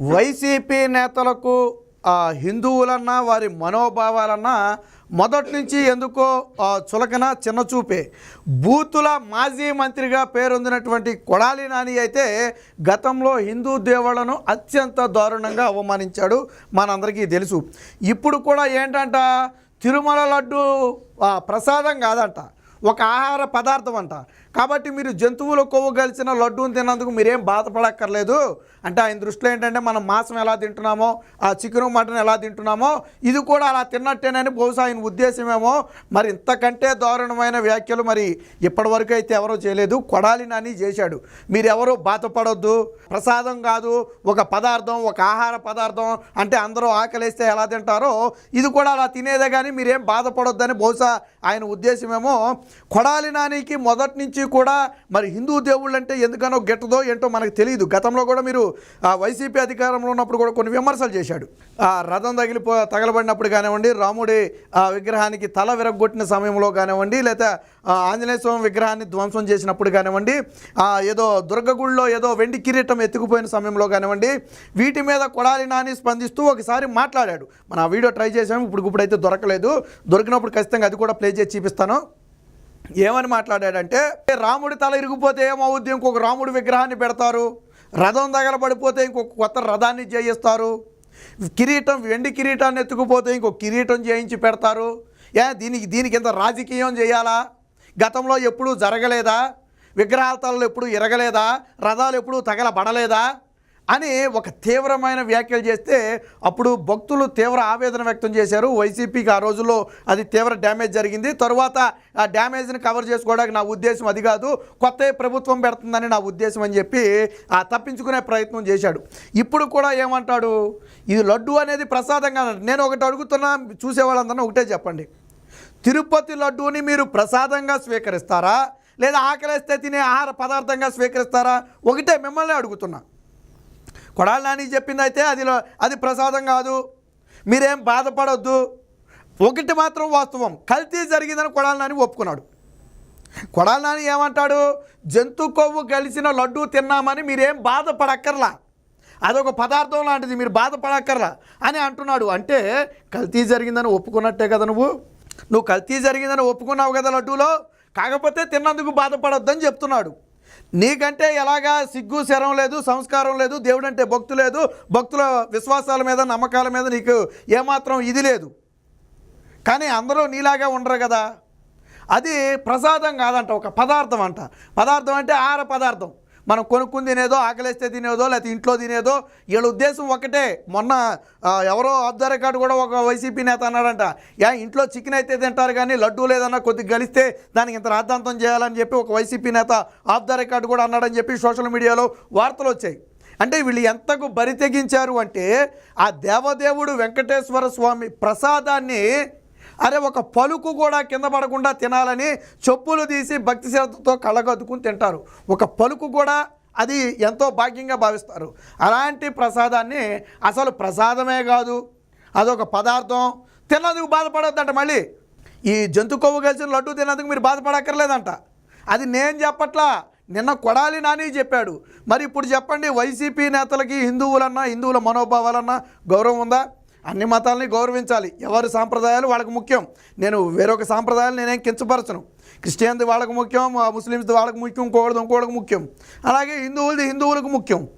YCP నేతలకు హిందువులన్నా వారి మనోభావాలన్నా మొదటి నుంచి ఎందుకో చులకన చులకన చిన్నచూపే బూతుల మాజీ మంత్రిగా పేరొందినటువంటి కొడాలి నాని అయితే గతంలో హిందూ దేవుళ్ళను అత్యంత దారుణంగా అవమానించాడు. మనందరికీ తెలుసు. ఇప్పుడు కూడా ఏంటంట? తిరుమల లడ్డు ప్రసాదం కాదంట. ఒక ఆహార పదార్థం అంట. కాబట్టి మీరు జంతువుల కొవ్వు కలిసిన లడ్డూని తిన్నందుకు మీరేం బాధపడక్కర్లేదు. అంటే ఆయన దృష్టిలో ఏంటంటే మనం మాంసం ఎలా తింటున్నామో ఆ చికెన్ మటన్ ఎలా తింటున్నామో ఇది కూడా అలా తిన్నట్టేనని బహుశా ఆయన ఉద్దేశమేమో. మరి ఇంతకంటే దారుణమైన వ్యాఖ్యలు మరి ఇప్పటివరకు అయితే ఎవరో చేయలేదు. కొడాలి నాని చేశాడు. మీరు బాధపడొద్దు. ప్రసాదం కాదు ఒక పదార్థం ఒక ఆహార పదార్థం అంటే అందరూ ఆకలిస్తే ఎలా తింటారో ఇది కూడా అలా తినేదే కానీ మీరేం బాధపడొద్దని బహుశా ఆయన ఉద్దేశమేమో. కొడాలి నానికి మొదటి నుంచి కూడా మరి హిందూ దేవుళ్ళు అంటే ఎందుకనో గెట్టదో ఏంటో మనకు తెలియదు. గతంలో కూడా మీరు ఆ, వైసీపీ అధికారంలో ఉన్నప్పుడు కూడా కొన్ని విమర్శలు చేశాడు. ఆ రథం తగిలిపో తగలబడినప్పుడు కానివ్వండి రాముడి ఆ, విగ్రహానికి తల విరగొట్టిన సమయంలో కానివ్వండి లేదా ఆ, ఆంజనేయ స్వామి విగ్రహాన్ని ధ్వంసం చేసినప్పుడు కానివ్వండి ఆ, ఏదో దుర్గగుడిలో ఏదో వెండి కిరీటం ఎత్తుకుపోయిన సమయంలో కానివ్వండి వీటి మీద కొడాలి నాని స్పందిస్తూ ఒకసారి మాట్లాడాడు. మన ఆ వీడియో ట్రై చేసాము ఇప్పుడు ఇప్పుడైతే దొరకలేదు. దొరికినప్పుడు ఖచ్చితంగా అది కూడా ప్లే చేసి చూపిస్తాను. ఏమని మాట్లాడాడంటే రాముడి తల ఇరిగిపోతే ఏమవుద్ది? ఇంకొక రాముడి విగ్రహాన్ని పెడతారు. రథం తగలబడిపోతే ఇంకొక కొత్త రథాన్ని చేయిస్తారు కిరీటం వెండి కిరీటాన్ని ఎత్తుకుపోతే ఇంకొక కిరీటం చేయించి పెడతారు. ఏ దీనికి దీనికి ఇంత రాజకీయం చేయాలా? గతంలో ఎప్పుడూ జరగలేదా? విగ్రహాల తలలు ఎప్పుడు ఇరగలేదా? రథాలు ఎప్పుడూ తగలబడలేదా? అని ఒక తీవ్రమైన వ్యాఖ్యలు చేస్తే అప్పుడు భక్తులు తీవ్ర ఆవేదన వ్యక్తం చేశారు. వైసీపీకి ఆ రోజుల్లో అది తీవ్ర డ్యామేజ్ జరిగింది. తరువాత ఆ డ్యామేజ్ని కవర్ చేసుకోవడానికి నా ఉద్దేశం అది కాదు. కొత్త ప్రభుత్వం పెడుతుందని నా ఉద్దేశం అని చెప్పి ఆ తప్పించుకునే ప్రయత్నం చేశాడు. ఇప్పుడు కూడా ఏమంటాడు? ఇది లడ్డు అనేది ప్రసాదం నేను ఒకటి అడుగుతున్నా చూసే వాళ్ళందరినీ ఒకటే చెప్పండి. తిరుపతి లడ్డూని మీరు ప్రసాదంగా స్వీకరిస్తారా? లేదా ఆకలిస్తే తినే ఆహార పదార్థంగా స్వీకరిస్తారా? ఒకటే మిమ్మల్ని అడుగుతున్నా. కొడాలి నాని చెప్పింది అయితే అది అది ప్రసాదం కాదు. మీరేం బాధపడొద్దు. ఒకటి మాత్రం వాస్తవం. కల్తీ జరిగిందని కొడాలి నాని ఒప్పుకున్నాడు. కొడాలి నాని ఏమంటాడు? జంతు కొవ్వు కలిసిన లడ్డూ తిన్నామని మీరేం బాధపడక్కర్లా. అదొక పదార్థం లాంటిది మీరు బాధపడక్కర్లా అని అంటున్నాడు. అంటే కల్తీ జరిగిందని ఒప్పుకున్నట్టే కదా నువ్వు? నువ్వు కల్తీ జరిగిందని ఒప్పుకున్నావు కదా లడ్డూలో? కాకపోతే తిన్నందుకు బాధపడొద్దని చెప్తున్నాడు. నీకంటే ఎలాగా సిగ్గు శరం లేదు సంస్కారం లేదు దేవుడు అంటే భక్తు లేదు భక్తుల విశ్వాసాల మీద నమ్మకాల మీద నీకు ఏమాత్రం ఇది లేదు. కానీ అందరూ నీలాగా ఉండరు కదా. అది ప్రసాదం కాదంట ఒక పదార్థం అంట. పదార్థం అంటే ఆహార పదార్థం. మనం కొనుక్కుని తినేదో ఆకలిస్తే తినేదో లేకపోతే ఇంట్లో తినేదో వీళ్ళ ఉద్దేశం ఒకటే. మొన్న ఎవరో ఆఫ్ ద రికార్డు కూడా ఒక వైసీపీ నేత అన్నాడంట యా ఇంట్లో చికెన్ అయితే తింటారు కానీ లడ్డూ లేదన్నా కొద్దిగా గలిస్తే దానికి ఇంత రాద్ధాంతం చేయాలని చెప్పి ఒక వైసీపీ నేత ఆఫ్ ద రికార్డు కూడా అన్నాడని చెప్పి సోషల్ మీడియాలో వార్తలు వచ్చాయి. అంటే వీళ్ళు ఎంతకు బరి తెగించారు అంటే ఆ దేవదేవుడు వెంకటేశ్వర స్వామి ప్రసాదాన్ని అరే ఒక పలుకు కూడా కింద పడకుండా తినాలని చెప్పులు తీసి భక్తి శ్రద్ధతో కళ్ళగద్దుకుని తింటారు. ఒక పలుకు కూడా అది ఎంతో భాగ్యంగా భావిస్తారు. అలాంటి ప్రసాదాన్ని అసలు ప్రసాదమే కాదు అదొక పదార్థం. తిన్నందుకు బాధపడొద్దంట మళ్ళీ. ఈ జంతు కొవ్వు కలిసిన లడ్డు తిన్నందుకు మీరు బాధపడక్కర్లేదంట. అది నేను చెప్పట్లా నిన్న కొడాలి నాని చెప్పాడు. మరి ఇప్పుడు చెప్పండి వైసీపీ నేతలకి హిందువులన్నా హిందువుల మనోభావాలన్నా గౌరవం ఉందా? అన్ని మతాలని గౌరవించాలి. ఎవరి సాంప్రదాయాలు వాళ్ళకి ముఖ్యం. నేను వేరొక సాంప్రదాయాలు నేనేం కించపరచను. క్రిస్టియన్ది వాళ్ళకి ముఖ్యం ఆ ముస్లిమ్స్ది వాళ్ళకి ముఖ్యం ఇంకోటిది ఇంకోటికి ముఖ్యం. అలాగే హిందువులది హిందువులకు ముఖ్యం.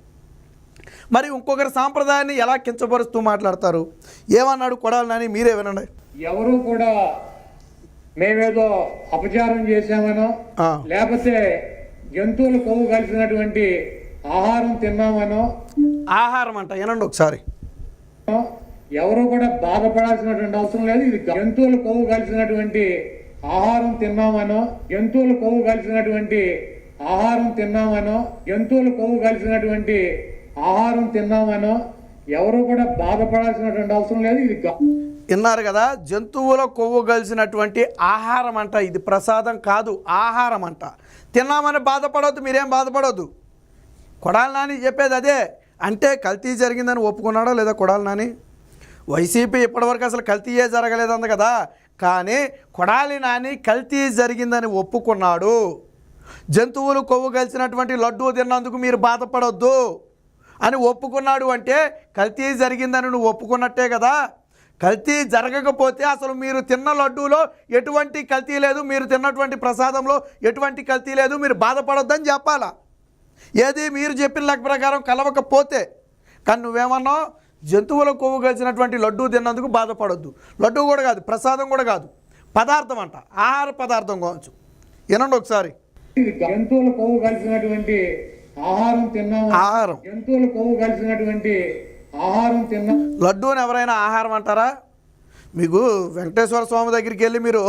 మరి ఇంకొకరి సాంప్రదాయాన్ని ఎలా కించపరుస్తూ మాట్లాడతారు? ఏమన్నాడు కొడాలి నాని? మీరే వినండి. ఎవరు కూడా మేమేదో అపచారం చేశామనో. లేకపోతే జంతువులు కొవ్వు కలిసినటువంటి ఆహారం తిన్నామనో ఆహారం అంట వినండి ఒకసారి. ఎవరు కూడా బాధపడాల్సినటువంటి అవసరం లేదు. ఇది జంతువులు కొవ్వు కలిసినటువంటి ఆహారం తిన్నామనో జంతువులు కొవ్వు కలిసినటువంటి ఆహారం తిన్నామనో జంతువులు కొవ్వు కలిసినటువంటి ఆహారం తిన్నామనో ఎవరు కూడా బాధపడాల్సినటువంటి అవసరం లేదు. ఇది విన్నారు కదా జంతువుల కొవ్వు కలిసినటువంటి ఆహారం అంట ఇది ప్రసాదం కాదు ఆహారం అంట తిన్నామని బాధపడవద్దు మీరేం బాధపడవద్దు కొడాలి నాని చెప్పేది అదే. అంటే కల్తీ జరిగిందని ఒప్పుకున్నాడా లేదా కొడాలి నాని? వైసీపీ ఇప్పటివరకు అసలు కల్తీయే జరగలేదంది కదా. కానీ కొడాలి నాని కల్తీ జరిగిందని ఒప్పుకున్నాడు. జంతువులు కొవ్వు కలిసినటువంటి లడ్డూ తిన్నందుకు మీరు బాధపడొద్దు అని ఒప్పుకున్నాడు అంటే కల్తీ జరిగిందని నువ్వు ఒప్పుకున్నట్టే కదా. కల్తీ జరగకపోతే అసలు మీరు తిన్న లడ్డూలో ఎటువంటి కల్తీ లేదు మీరు తిన్నటువంటి ప్రసాదంలో ఎటువంటి కల్తీ లేదు మీరు బాధపడొద్దని చెప్పాలా? ఏది మీరు చెప్పిన లెక్క ప్రకారం కలవకపోతే. కానీ నువ్వేమన్నావు? జంతువుల కొవ్వు కలిసినటువంటి లడ్డూ తిన్నందుకు బాధపడొద్దు. లడ్డూ కూడా కాదు ప్రసాదం కూడా కాదు. పదార్థం అంట ఆహార పదార్థం కావచ్చు. వినండి ఒకసారి. జంతువుల కొవ్వు కలిసినటువంటి ఆహారం తిన్నాము? ఆహారం. జంతువుల కొవ్వు కలిసినటువంటి ఆహారం తిన్నాం లడ్డూని ఎవరైనా ఆహారం అంటారా? మీకు వెంకటేశ్వర స్వామి దగ్గరికి వెళ్ళి మీరు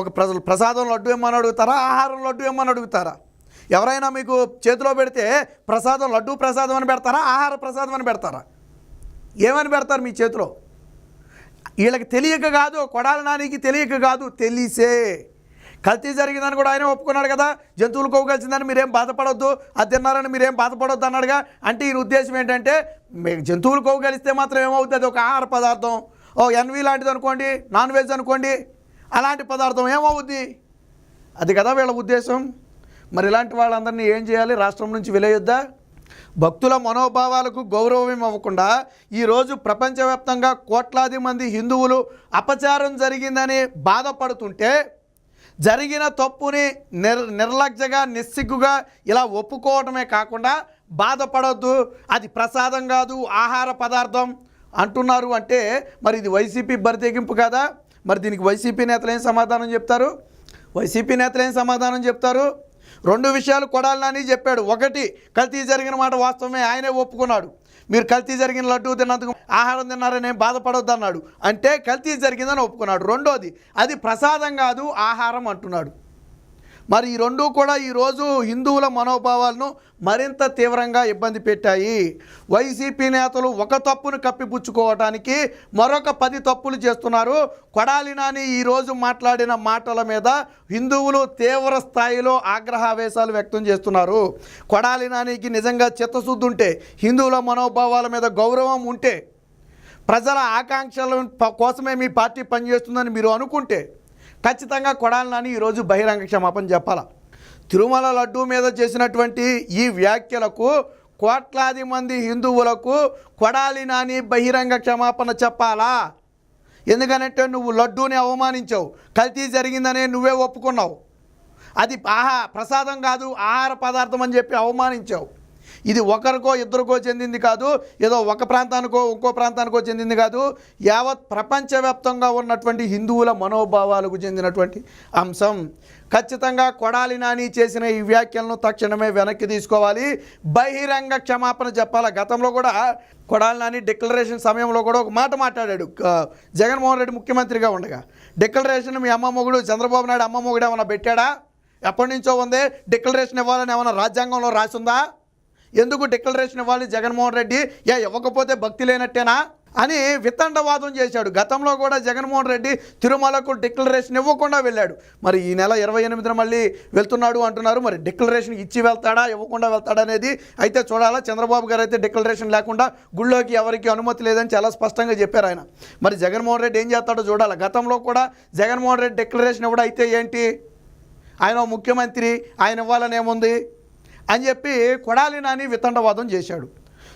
ఒక ప్రజలు ప్రసాదం లడ్డు ఏమని అడుగుతారా? ఆహారం లడ్డు ఏమని అడుగుతారా? ఎవరైనా మీకు చేతిలో పెడితే ప్రసాదం లడ్డు ప్రసాదం అని పెడతారా? ఆహార ప్రసాదం అని పెడతారా? ఏమని పెడతారు మీ చేతిలో? వీళ్ళకి తెలియక కాదు కొడాల నానికి తెలియక కాదు తెలిసే. కల్తీ జరిగిందని కూడా ఆయన ఒప్పుకున్నాడు కదా. జంతువులు కొవ్వు మీరేం బాధపడొద్దు అది తిన్నారని మీరేం బాధపడొద్దు అన్నాడుగా. అంటే ఈయన ఉద్దేశం ఏంటంటే జంతువులు కొవ్వు కలిస్తే మాత్రం ఏమవుతుంది అది ఒక ఆహార పదార్థం. ఓ ఎన్వి లాంటిది అనుకోండి నాన్ వెజ్ అనుకోండి అలాంటి పదార్థం ఏమవుద్ది? అది కదా వీళ్ళ ఉద్దేశం. మరి ఇలాంటి వాళ్ళందరినీ ఏం చేయాలి? రాష్ట్రం నుంచి విలేయొద్దా? భక్తుల మనోభావాలకు గౌరవం ఇవ్వకుండా ఈరోజు ప్రపంచవ్యాప్తంగా కోట్లాది మంది హిందువులు అపచారం జరిగిందని బాధపడుతుంటే జరిగిన తప్పుని నిర్ నిర్లక్ష్యగా నిస్సిగ్గుగా ఇలా ఒప్పుకోవటమే కాకుండా బాధపడద్దు అది ప్రసాదం కాదు ఆహార పదార్థం అంటున్నారు అంటే మరి ఇది వైసీపీ బరితెగింపు కదా? మరి దీనికి వైసీపీ నేతలు ఏం సమాధానం చెప్తారు? వైసీపీ నేతలు ఏం సమాధానం చెప్తారు? రెండు విషయాలు కొడాలని చెప్పాడు. ఒకటి కల్తీ జరిగిన మాట వాస్తవమే ఆయనే ఒప్పుకున్నాడు. మీరు కల్తీ జరిగిన లడ్డూ తిన్నందుకు ఆహారం తిన్నారని ఏం బాధపడొద్దు అన్నాడు అంటే కల్తీ జరిగిందని ఒప్పుకున్నాడు. రెండోది అది ప్రసాదం కాదు ఆహారం అంటున్నాడు. మరి ఈ రెండు కూడా ఈరోజు హిందువుల మనోభావాలను మరింత తీవ్రంగా ఇబ్బంది పెట్టాయి. వైసీపీ నేతలు ఒక తప్పును కప్పిపుచ్చుకోవడానికి మరొక పది తప్పులు చేస్తున్నారు. కొడాలి నాని ఈరోజు మాట్లాడిన మాటల మీద హిందువులు తీవ్ర స్థాయిలో ఆగ్రహావేశాలు వ్యక్తం చేస్తున్నారు. కొడాలి నానికి నిజంగా చిత్తశుద్ధి ఉంటే హిందువుల మనోభావాల మీద గౌరవం ఉంటే ప్రజల ఆకాంక్షల కోసమే మీ పార్టీ పనిచేస్తుందని మీరు అనుకుంటే ఖచ్చితంగా కొడాలి నాని ఈరోజు బహిరంగ క్షమాపణ చెప్పాలా? తిరుమల లడ్డూ మీద చేసినటువంటి ఈ వ్యాఖ్యలకు కోట్లాది మంది హిందువులకు కొడాలి నాని బహిరంగ క్షమాపణ చెప్పాలా? ఎందుకనంటే నువ్వు లడ్డూని అవమానించావు. కల్తీ జరిగిందనే నువ్వే ఒప్పుకున్నావు. అది ఆహా ప్రసాదం కాదు ఆహార పదార్థం అని చెప్పి అవమానించావు. ఇది ఒకరికో ఇద్దరికో చెందింది కాదు ఏదో ఒక ప్రాంతానికో ఇంకో ప్రాంతానికో చెందింది కాదు యావత్ ప్రపంచవ్యాప్తంగా ఉన్నటువంటి హిందువుల మనోభావాలకు చెందినటువంటి అంశం. ఖచ్చితంగా కొడాలి నాని చేసిన ఈ వ్యాఖ్యలను తక్షణమే వెనక్కి తీసుకోవాలి. బహిరంగ క్షమాపణ చెప్పాలి? గతంలో కూడా కొడాలి నాని డిక్లరేషన్ సమయంలో కూడా ఒక మాట మాట్లాడాడు. జగన్మోహన్ రెడ్డి ముఖ్యమంత్రిగా ఉండగా. డిక్లరేషన్ మీ అమ్మ మొగుడు చంద్రబాబు నాయుడు అమ్మ మొగుడు ఏమైనా పెట్టాడా? ఎప్పటి నుంచో ఉంది. డిక్లరేషన్ ఇవ్వాలని ఏమైనా రాజ్యాంగంలో రాసిందా? ఎందుకు డిక్లరేషన్ ఇవ్వాలి? జగన్మోహన్ రెడ్డి ఏ ఇవ్వకపోతే భక్తి లేనట్టేనా? అని వితండవాదం చేశాడు. గతంలో కూడా జగన్మోహన్ రెడ్డి తిరుమలకు డిక్లరేషన్ ఇవ్వకుండా వెళ్ళాడు. మరి ఈ నెల ఇరవై ఎనిమిదిన మళ్ళీ వెళ్తున్నాడు అంటున్నారు. మరి డిక్లరేషన్ ఇచ్చి వెళ్తాడా ఇవ్వకుండా వెళ్తాడా అనేది అయితే చూడాలా. చంద్రబాబు గారు అయితే డిక్లరేషన్ లేకుండా గుళ్ళోకి ఎవరికి అనుమతి లేదని చాలా స్పష్టంగా చెప్పారు ఆయన. మరి జగన్మోహన్ రెడ్డి ఏం చేస్తాడో చూడాలి. గతంలో కూడా జగన్మోహన్ రెడ్డి డిక్లరేషన్ ఇవ్వడం అయితే ఏంటి? ఆయన ముఖ్యమంత్రి ఆయన ఇవ్వాలనేముంది? అని చెప్పి కొడాలి నాని వితండవాదం చేశాడు.